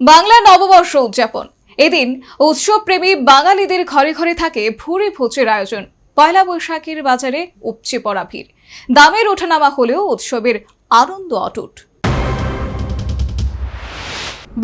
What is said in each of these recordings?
বাংলা নববর্ষ উদযাপন। এদিন উৎসবপ্রেমী বাঙালিদের ঘরে ঘরে থাকে ভুরি ভোজের আয়োজন। পয়লা বৈশাখের বাজারে উপচে পড়া ভিড়। দামের ওঠানামা হলেও উৎসবের আনন্দ অটুট।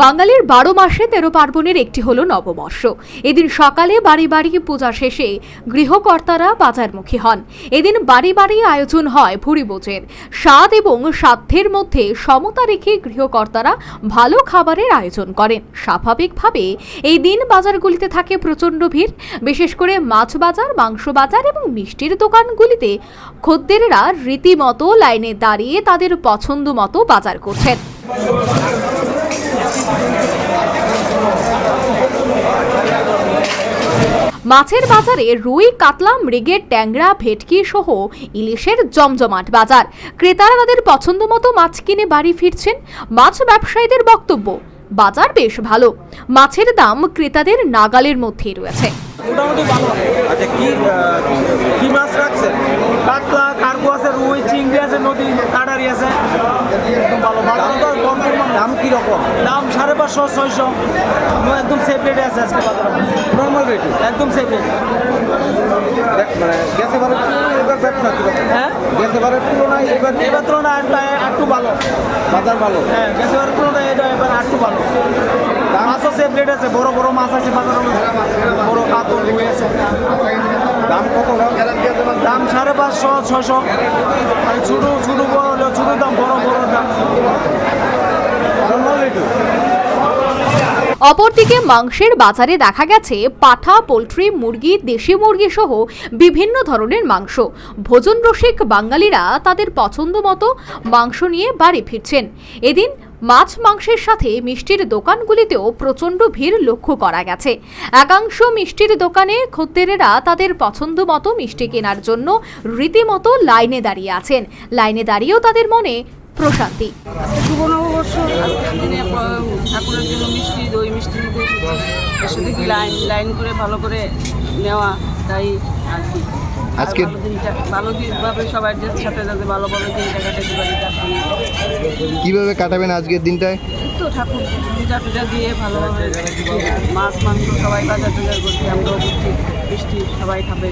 বাঙালির বারো মাসে তেরো পার্বণের একটি হল নববর্ষ। এদিন সকালে বাড়ি বাড়ি পূজা শেষে গৃহকর্তারা বাজারমুখী হন। এদিন বাড়ি বাড়ি আয়োজন হয় ভুরিভোজের স্বাদ এবং সাধ্যের মধ্যে সমতা রেখে গৃহকর্তারা ভালো খাবারের আয়োজন করেন। স্বাভাবিকভাবে এই দিন বাজারগুলিতে থাকে প্রচণ্ড ভিড়। বিশেষ করে মাছ বাজার, মাংস বাজার এবং মিষ্টির দোকানগুলিতে খদ্দেররা রীতিমতো লাইনে দাঁড়িয়ে তাদের পছন্দ মতো বাজার করছেন। মাছের বাজারে রুই কাতলা মৃগের ট্যাংরা ভেটকি সহ ইলিশের জমজমাট বাজার। ক্রেতারা তাদের পছন্দ মতো মাছ কিনে বাড়ি ফিরছেন। মাছ ব্যবসায়ীদের বক্তব্য বাজার বেশ ভালো। মাছের দাম ক্রেতাদের নাগালের মধ্যেই রয়েছে। মোটামুটি ভালো। আচ্ছা কি কি মাছ রাখছেন? কাতলা কার্গো আছে রুই চিংড়ি আছে নদী কাটারি আছে। একদম ভালো বাজার তো কম। কম দাম কি দাম সাড়ে পাঁচশো ছয়শো। একদম সেফ রেটে আছে আজকে বাজারে নর্মাল রেটে একদম সেফ রেট মানে গ্যাস তুলনায় এবার ব্যবসা হ্যাঁ? গ্যাস এবারের তুলনায় এবার এবার তুলনায় একটু ভালো। বাজার ভালো। হ্যাঁ গ্যাসের তুলনায় এটা এবার একটু ভালো। মাছও সেফ রেট আছে। বড় বড় মাছ আছে বাজারের মধ্যে। বড় কাতল রুই আছে। দাম কত দাম সাড়ে পাঁচশো ছশো আর ছোটো ছোটো বড় ছোটো দাম বড় বড় দাম। নর্মাল রেটে অপরদিকে মাংসের বাজারে দেখা গেছে পাঠা, পোলট্রি, মুরগি, দেশি মুরগি সহ বিভিন্ন ধরনের মাংস। ভোজন রসিক বাঙালিরা তাদের পছন্দ মতো মাংস নিয়ে বাড়ি ফিরছেন। এদিন মাছ মাংসের সাথে মিষ্টির দোকানগুলিতেও প্রচণ্ড ভিড় লক্ষ্য করা গেছে। একাংশ মিষ্টির দোকানে খদ্দেরেরা তাদের পছন্দ মতো মিষ্টি কেনার জন্য রীতিমতো লাইনে দাঁড়িয়ে আছেন। লাইনে দাঁড়িয়েও তাদের মনে প্রশান্তি। শুভ নববর্ষ আজকের দিনে ঠাকুরের জন্য মিষ্টি দই মিষ্টি নিতে এসেছি। এসে দেখি লাইন লাইন করে ভালো করে নেওয়া তাই আর কি। আজকে- ভালো দিনটা ভালো দিনভাবে সবার সাথে যাতে ভালোভাবে দিনটা কাটাতে পারি কীভাবে কাটাবেন আজকের দিনটায়? তো ঠাকুর পূজা টুজা দিয়ে ভালোভাবে মাছ মাংস সবাই বাজার টাজার করছি আমরাও করছি মিষ্টি সবাই খাবে।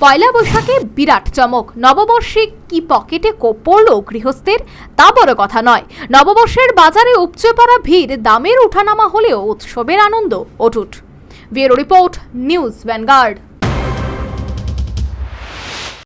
পয়লা বৈশাখে বিরাট চমক। নববর্ষে কি পকেটে পড়ল গৃহস্থের? তা বড় কথা নয়। নববর্ষের বাজারে উপচে পড়া ভিড়, দামের উঠানামা হলেও উৎসবের আনন্দ, অটুট। Bureau report, News Vanguard.